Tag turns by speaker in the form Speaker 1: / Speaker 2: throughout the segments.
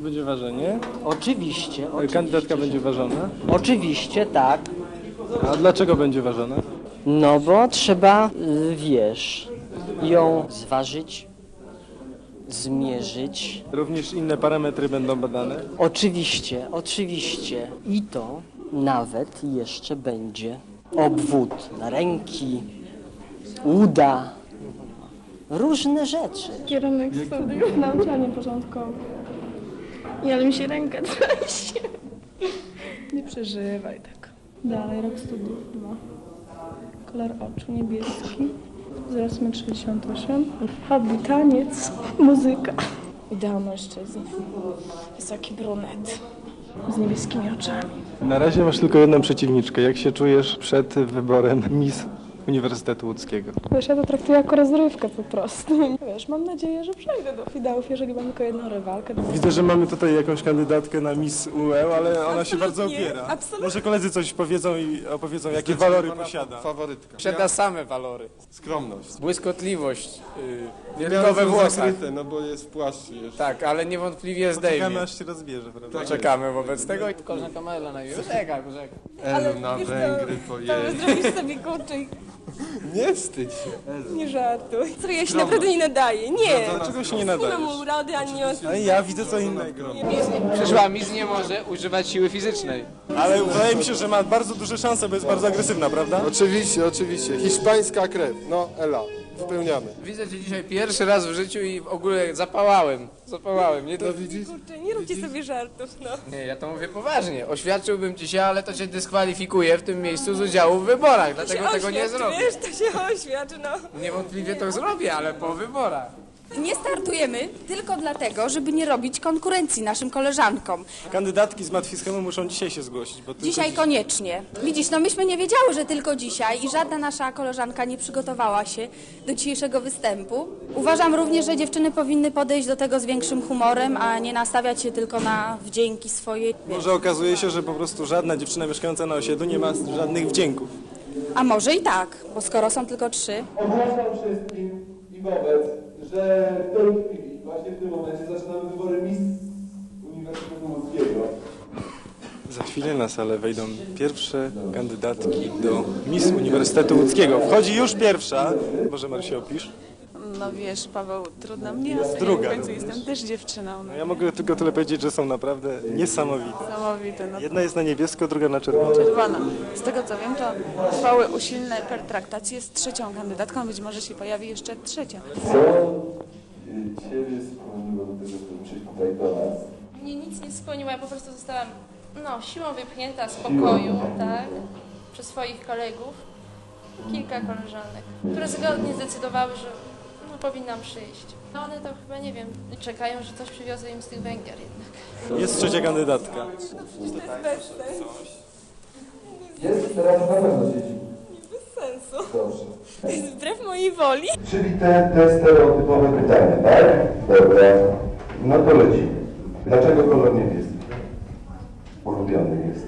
Speaker 1: Tu będzie ważenie.
Speaker 2: Oczywiście, oczywiście.
Speaker 1: Kandydatka będzie ważona.
Speaker 2: Oczywiście, tak.
Speaker 1: A dlaczego będzie ważona?
Speaker 2: No bo trzeba, y, wiesz, ją zważyć, zmierzyć.
Speaker 1: Również inne parametry będą badane.
Speaker 2: Oczywiście, oczywiście. I to nawet jeszcze będzie obwód ręki, uda, różne rzeczy.
Speaker 3: Kierunek studiów nauczanie początkowe. I ale mi się ręka trasie. Nie przeżywaj tak. Dalej, rok studiów dwa. Kolor oczu niebieski. Wzrost 1,68 m. Hobby taniec, muzyka. Ideał mężczyzny. Wysoki brunet. Z niebieskimi oczami.
Speaker 1: Na razie masz tylko jedną przeciwniczkę. Jak się czujesz przed wyborem Miss Uniwersytetu Łódzkiego?
Speaker 3: Wiesz, ja to traktuję jako rozrywkę po prostu. Wiesz, mam nadzieję, że przejdę do finałów, jeżeli mam tylko jedną rywalkę.
Speaker 1: Widzę, że mamy tutaj jakąś kandydatkę na Miss UE, ale ona się bardzo opiera.
Speaker 3: absolutnie.
Speaker 1: Może koledzy coś powiedzą i opowiedzą, jakie walory posiada.
Speaker 4: Faworytka.
Speaker 5: Przeda same walory.
Speaker 4: Skromność.
Speaker 5: Błyskotliwość, yy, tylko we włosach.
Speaker 4: zakryte, no bo jest w płaszczu jeszcze.
Speaker 5: Tak, ale niewątpliwie
Speaker 1: Czekamy
Speaker 5: zdejmie.
Speaker 1: aż się rozbierze, prawda?
Speaker 5: Czekamy wobec tego. Koleżanka Maela na już. Czekaj, poczekaj.
Speaker 4: Elu na Węgry pojedzie.
Speaker 6: Zrobisz sobie kurczyk,
Speaker 4: Nie wstydź się.
Speaker 6: Nie żartuj. Co ja się naprawdę nie nadaję, nie.
Speaker 1: Dlaczego się nie
Speaker 6: Nie
Speaker 1: nadajesz?
Speaker 6: mam urody, ani nie
Speaker 1: Ale ja widzę co innego.
Speaker 5: Przyszła Miss nie może używać siły fizycznej.
Speaker 1: Ale wydaje mi się, że ma bardzo duże szanse, bo jest bardzo agresywna, prawda?
Speaker 4: Oczywiście, oczywiście. Hiszpańska krew. No, Ela.
Speaker 5: Widzę cię dzisiaj pierwszy raz w życiu i w ogóle zapałałem. Zapałałem. Nie, to...
Speaker 4: No widzisz?
Speaker 6: Kurczę, nie róbcie sobie żartów, no.
Speaker 5: nie, ja to mówię poważnie. Oświadczyłbym ci się, ale to cię dyskwalifikuje w tym miejscu z udziału w wyborach. Dlatego tego nie zrobię.
Speaker 6: Wiesz, to się oświadczy, no.
Speaker 5: Niewątpliwie to zrobię, ale po wyborach.
Speaker 7: Nie startujemy tylko dlatego, żeby nie robić konkurencji naszym koleżankom.
Speaker 1: Kandydatki z matwiskemu muszą dzisiaj się zgłosić, bo tylko
Speaker 7: Dzisiaj koniecznie. Widzisz, no myśmy nie wiedziały, że tylko dzisiaj i żadna nasza koleżanka nie przygotowała się do dzisiejszego występu. Uważam również, że dziewczyny powinny podejść do tego z większym humorem, a nie nastawiać się tylko na wdzięki swoje.
Speaker 1: Może okazuje się, że po prostu żadna dziewczyna mieszkająca na osiedlu nie ma żadnych wdzięków.
Speaker 7: A może i tak, bo skoro są tylko trzy,
Speaker 8: Ogłaszam wszystkim i wobec, że w tej chwili, właśnie w tym momencie zaczynamy wybory Miss Uniwersytetu Łódzkiego.
Speaker 1: Za chwilę na salę wejdą pierwsze kandydatki do Miss Uniwersytetu Łódzkiego. Wchodzi już pierwsza. Może Marysia opisz?
Speaker 9: No wiesz, Paweł, trudno mnie oceniać,
Speaker 1: Druga
Speaker 9: w końcu jestem też dziewczyną. No,
Speaker 1: No ja mogę tylko tyle powiedzieć, że są naprawdę niesamowite.
Speaker 9: niesamowite, no
Speaker 1: Jedna jest na niebiesko, druga na czerwono.
Speaker 9: czerwona. Z tego co wiem, to trwały usilne pertraktacje jest trzecią kandydatką, być może się pojawi jeszcze trzecia.
Speaker 8: Co Ciebie skłoniło do tego, żeby przyjść tutaj do nas?
Speaker 6: Mnie nic nie skłoniło, ja po prostu zostałam, no, siłą wypchnięta z pokoju, tak, przez swoich kolegów. Kilka koleżanek, które zgodnie zdecydowały, że powinnam przyjść. No one to chyba, nie wiem, czekają, że coś przywiozę im z tych Węgier jednak.
Speaker 1: Jest trzecia kandydatka.
Speaker 8: Jest teraz na pewno siedzi.
Speaker 6: Bez sensu.
Speaker 8: Dobrze.
Speaker 6: Wbrew mojej woli.
Speaker 8: Czyli te, te stereotypowe pytania, tak? Dobra. No to lecimy. Dlaczego kolor niebieski? Ulubiony jest.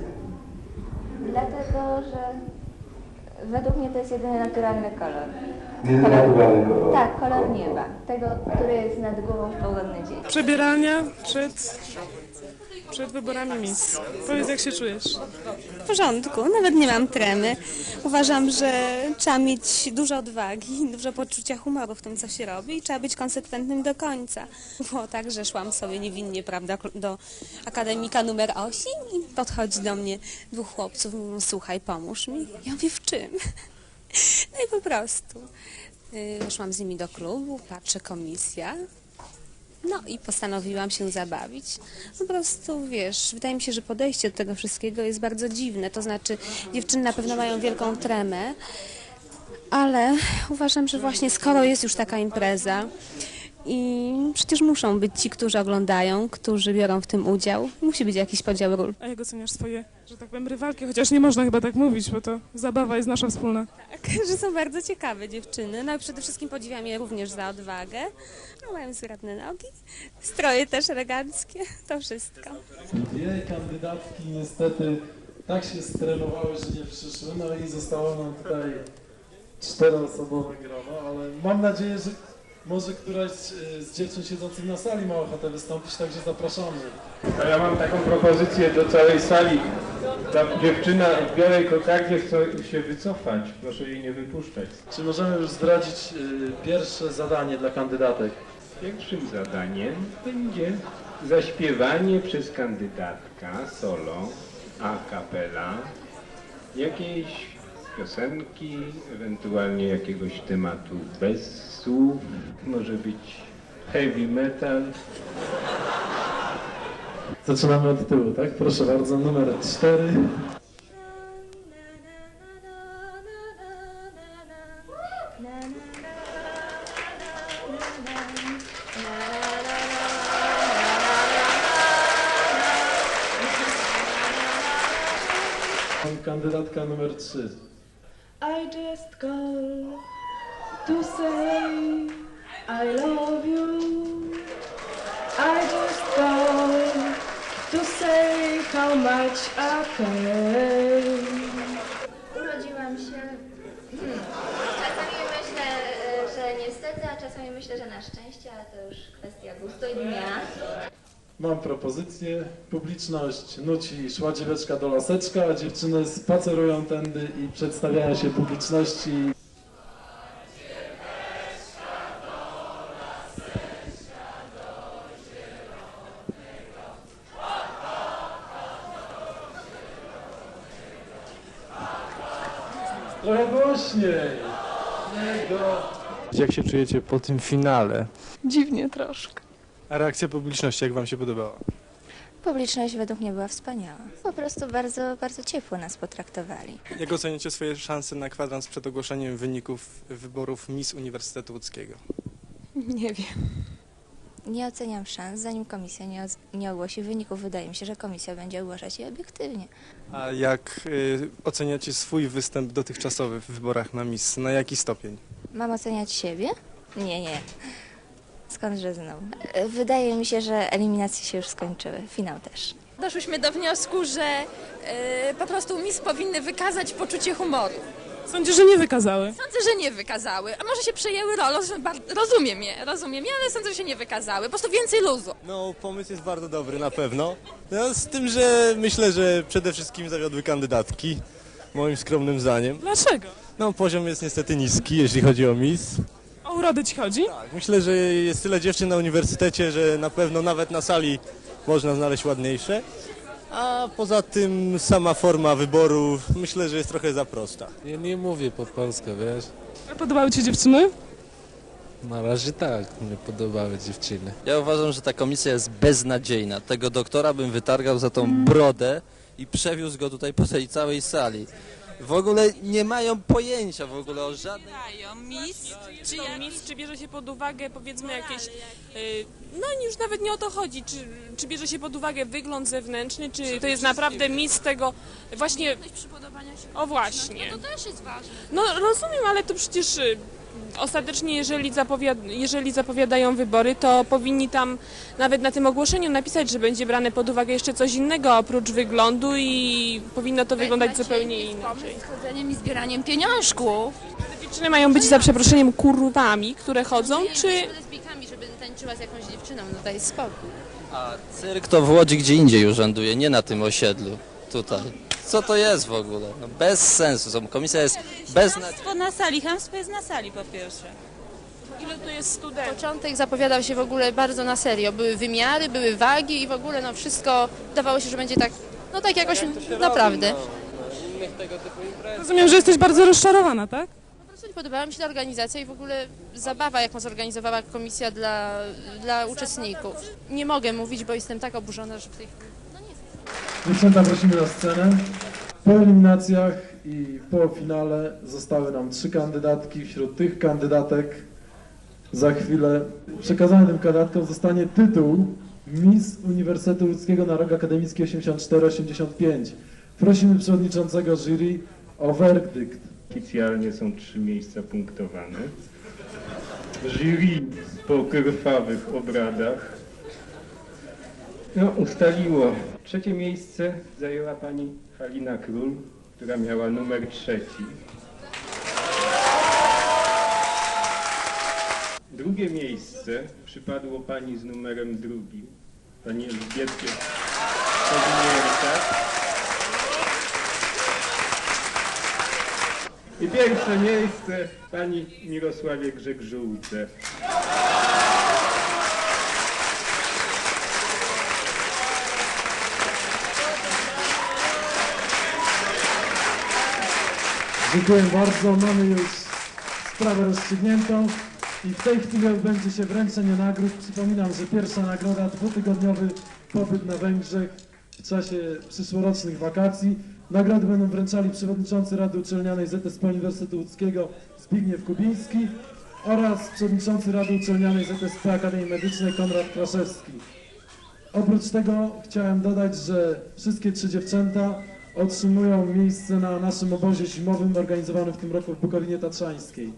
Speaker 10: Dlatego, że według mnie to jest jedyny naturalny kolor.
Speaker 8: Jedyny naturalny kolor.
Speaker 10: Tak, kolor nieba. Tego, który jest nad głową w pogodny dzień.
Speaker 3: Przebieralnia przed, przed wyborami Miss. Powiedz, jak się czujesz?
Speaker 6: W porządku, nawet nie mam tremy. Uważam, że trzeba mieć dużo odwagi, dużo poczucia humoru w tym, co się robi i trzeba być konsekwentnym do końca. Było tak, że szłam sobie niewinnie, prawda, do akademika numer 8 i podchodzi do mnie dwóch chłopców, słuchaj, pomóż mi. Ja mówię, w czym? No i po prostu. y, Szłam z nimi do klubu, patrzę, komisja, no i postanowiłam się zabawić. Po prostu, wiesz, wydaje mi się, że podejście do tego wszystkiego jest bardzo dziwne. To znaczy, dziewczyny na pewno mają wielką tremę, ale uważam, że właśnie skoro jest już taka impreza i przecież muszą być ci, którzy oglądają, którzy biorą w tym udział, musi być jakiś podział ról.
Speaker 3: A jak oceniasz swoje, że tak powiem, rywalki? Chociaż nie można chyba tak mówić, bo to zabawa jest nasza wspólna.
Speaker 6: Tak, że są bardzo ciekawe dziewczyny. No i przede wszystkim podziwiam je również za odwagę. No, mają zgrabne nogi, stroje też eleganckie, to wszystko.
Speaker 8: Dwie kandydatki niestety tak się strenowały, że nie przyszły, no i zostało nam tutaj czteroosobowe grono, ale mam nadzieję, że
Speaker 11: Może któraś e, z dziewczyn siedzących na sali ma ochotę wystąpić, także zapraszamy.
Speaker 12: A ja mam taką propozycję do całej sali. Ta dziewczyna w białej kokardzie chce się wycofać. Proszę jej nie wypuszczać.
Speaker 11: Czy możemy już zdradzić e, pierwsze zadanie dla kandydatek?
Speaker 12: Pierwszym zadaniem będzie zaśpiewanie przez kandydatka solo a cappella jakiejś piosenki, ewentualnie jakiegoś tematu bez słów. Może być heavy metal.
Speaker 11: Zaczynamy od tyłu, tak? Proszę bardzo, numer cztery. Kandydatka numer trzy.
Speaker 3: I just call to say I love you. I just call to say how much I care.
Speaker 10: Urodziłam się. Hmm. Czasami myślę, e, że niestety, a czasami myślę, że na szczęście, ale to już kwestia gustu i dnia.
Speaker 11: Mam propozycję. Publiczność nuci szła dzieweczka do laseczka, a dziewczyny spacerują tędy i przedstawiają się publiczności. Trochę głośniej.
Speaker 1: Jak się czujecie po tym finale?
Speaker 3: Dziwnie troszkę.
Speaker 1: A reakcja publiczności, jak wam się podobała?
Speaker 10: Publiczność według mnie była wspaniała. Po prostu bardzo, bardzo ciepło nas potraktowali.
Speaker 1: Jak oceniacie swoje szanse na kwadrans przed ogłoszeniem wyników wyborów Miss Uniwersytetu Łódzkiego?
Speaker 3: Nie wiem.
Speaker 10: Nie oceniam szans, zanim komisja nie, nie ogłosi wyników. Wydaje mi się, że komisja będzie ogłaszać je obiektywnie.
Speaker 1: A jak y, oceniacie swój występ dotychczasowy w wyborach na Miss? Na jaki stopień?
Speaker 10: Mam oceniać siebie? Nie, nie. Skądże znowu? Wydaje mi się, że eliminacje się już skończyły. Finał też.
Speaker 13: Doszłyśmy do wniosku, że e, po prostu mis powinny wykazać poczucie humoru.
Speaker 3: Sądzę, że nie wykazały.
Speaker 13: Sądzę, że nie wykazały. A może się przejęły rolą, że bar- rozumiem je, rozumiem je, ale sądzę, że się nie wykazały. Po prostu więcej luzu.
Speaker 14: No, pomysł jest bardzo dobry na pewno. No, z tym, że myślę, że przede wszystkim zawiodły kandydatki, moim skromnym zdaniem.
Speaker 3: Dlaczego?
Speaker 14: No, poziom jest niestety niski, jeśli chodzi o Miss.
Speaker 3: O urodę ci chodzi?
Speaker 14: Tak, myślę, że jest tyle dziewczyn na uniwersytecie, że na pewno nawet na sali można znaleźć ładniejsze. A poza tym sama forma wyboru myślę, że jest trochę za prosta.
Speaker 15: Ja nie mówię po polsku, wiesz?
Speaker 3: A podobały ci dziewczyny?
Speaker 15: Na razie tak, mnie podobały dziewczyny.
Speaker 16: Ja uważam, że ta komisja jest beznadziejna. Tego doktora bym wytargał za tą brodę i przewiózł go tutaj po tej całej sali. W ogóle nie mają pojęcia w ogóle o żadnej...
Speaker 17: Dają mis, czy jak... mis, czy bierze się pod uwagę powiedzmy jakieś, y, no już nawet nie o to chodzi, czy, czy bierze się pod uwagę wygląd zewnętrzny, czy to jest naprawdę mis tego właśnie, o właśnie.
Speaker 13: No to też jest ważne.
Speaker 17: No rozumiem, ale to przecież y, ostatecznie jeżeli, zapowiad jeżeli zapowiadają wybory, to powinni tam nawet na tym ogłoszeniu napisać, że będzie brane pod uwagę jeszcze coś innego oprócz wyglądu i powinno to wyglądać zupełnie inaczej.
Speaker 13: Z chodzeniem i zbieraniem pieniążków.
Speaker 17: Dziewczyny mają być za przeproszeniem kurwami, które chodzą, czy...
Speaker 13: lesbijkami, żeby tańczyła z jakąś dziewczyną, no daj spokój.
Speaker 16: A cyrk to w Łodzi gdzie indziej urzęduje, nie na tym osiedlu. Tutaj. Co to jest w ogóle? No bez sensu. Komisja jest beznadziejna.
Speaker 18: Hamstwo na sali, hamstwo jest na sali po pierwsze.
Speaker 17: Ile to jest studentów?
Speaker 13: Początek zapowiadał się w ogóle bardzo na serio. Były wymiary, były wagi i w ogóle no wszystko dawało się, że będzie tak, no tak jakoś naprawdę.
Speaker 3: Rozumiem, że jesteś bardzo rozczarowana, tak?
Speaker 13: Po prostu nie podobała mi się ta organizacja i w ogóle zabawa, jaką zorganizowała komisja dla, dla uczestników. Nie mogę mówić, bo jestem tak oburzona, że w tej chwili...
Speaker 11: Dziewczęta prosimy na scenę. Po eliminacjach i po finale zostały nam trzy kandydatki. Wśród tych kandydatek za chwilę przekazany tym kandydatkom zostanie tytuł Miss Uniwersytetu Łódzkiego na rok akademicki 84-85. Prosimy przewodniczącego jury o werdykt.
Speaker 12: Oficjalnie są trzy miejsca punktowane. Jury po krwawych obradach no, ustaliło. Trzecie miejsce zajęła pani Halina Król, która miała numer trzeci. Drugie miejsce przypadło pani z numerem drugim, pani Kazimierczak. I pierwsze miejsce pani Mirosławie Grzegżółce.
Speaker 11: Dziękuję bardzo. Mamy już sprawę rozstrzygniętą i w tej chwili odbędzie się wręczenie nagród. Przypominam, że pierwsza nagroda dwutygodniowy pobyt na Węgrzech w czasie przyszłorocznych wakacji. Nagrody będą wręczali przewodniczący Rady Uczelnianej ZSP Uniwersytetu Łódzkiego Zbigniew Kubiński oraz przewodniczący Rady Uczelnianej ZSP Akademii Medycznej Konrad Kraszewski. Oprócz tego chciałem dodać, że wszystkie trzy dziewczęta otrzymują miejsce na naszym obozie zimowym organizowanym w tym roku w Bukowinie Tatrzańskiej.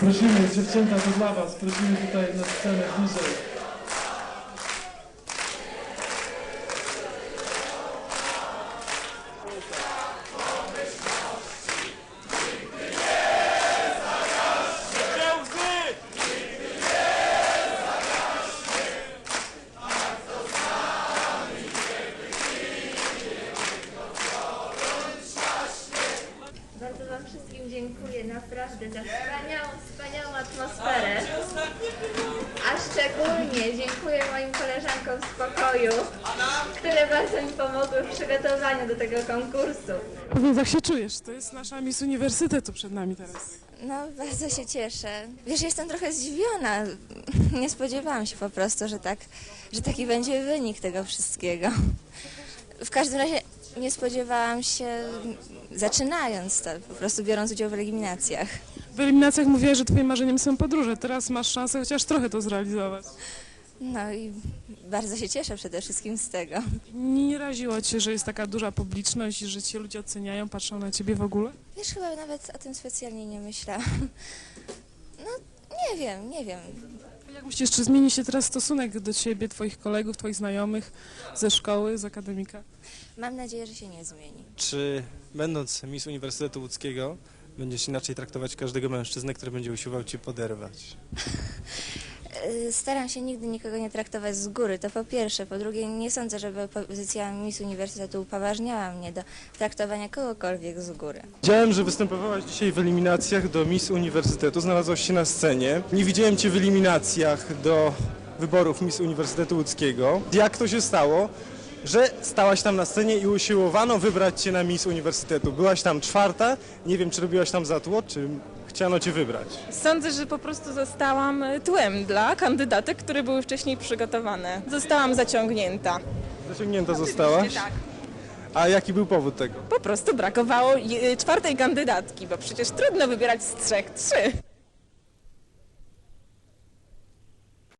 Speaker 11: Prosimy, dziewczęta, to dla Was, prosimy tutaj na scenę bliżej.
Speaker 19: Przygotowaniu do tego konkursu.
Speaker 3: Powiedz, jak się czujesz? To jest nasza Miss Uniwersytetu przed nami teraz.
Speaker 10: No, bardzo się cieszę. Wiesz, jestem trochę zdziwiona. Nie spodziewałam się po prostu, że, tak, że taki będzie wynik tego wszystkiego. W każdym razie nie spodziewałam się, zaczynając to, po prostu biorąc udział w eliminacjach.
Speaker 3: W eliminacjach mówiłaś, że twoim marzeniem są podróże. Teraz masz szansę chociaż trochę to zrealizować.
Speaker 10: No i bardzo się cieszę przede wszystkim z tego.
Speaker 3: Nie raziło cię, że jest taka duża publiczność, że cię ludzie oceniają, patrzą na ciebie w ogóle?
Speaker 10: Wiesz, chyba nawet o tym specjalnie nie myślałam. No, nie wiem, nie wiem.
Speaker 3: Jak myślisz, czy zmieni się teraz stosunek do ciebie, twoich kolegów, twoich znajomych ze szkoły, z akademika?
Speaker 10: Mam nadzieję, że się nie zmieni.
Speaker 1: Czy będąc Miss Uniwersytetu Łódzkiego będziesz inaczej traktować każdego mężczyznę, który będzie usiłował cię poderwać?
Speaker 10: Y, Staram się nigdy nikogo nie traktować z góry, to po pierwsze. Po drugie, nie sądzę, żeby pozycja Miss Uniwersytetu upoważniała mnie do traktowania kogokolwiek z góry.
Speaker 1: Widziałem, że występowałaś dzisiaj w eliminacjach do Miss Uniwersytetu, znalazłaś się na scenie. Nie widziałem cię w eliminacjach do wyborów Miss Uniwersytetu Łódzkiego. Jak to się stało, że stałaś tam na scenie i usiłowano wybrać cię na Miss Uniwersytetu? Byłaś tam czwarta, nie wiem, czy robiłaś tam za tło, czy chciano cię wybrać?
Speaker 13: Sądzę, że po prostu zostałam tłem dla kandydatek, które były wcześniej przygotowane. Zostałam zaciągnięta.
Speaker 1: Zaciągnięta zostałaś?
Speaker 13: tak.
Speaker 1: A jaki był powód tego?
Speaker 13: Po prostu brakowało je- czwartej kandydatki, bo przecież trudno wybierać z trzech trzy.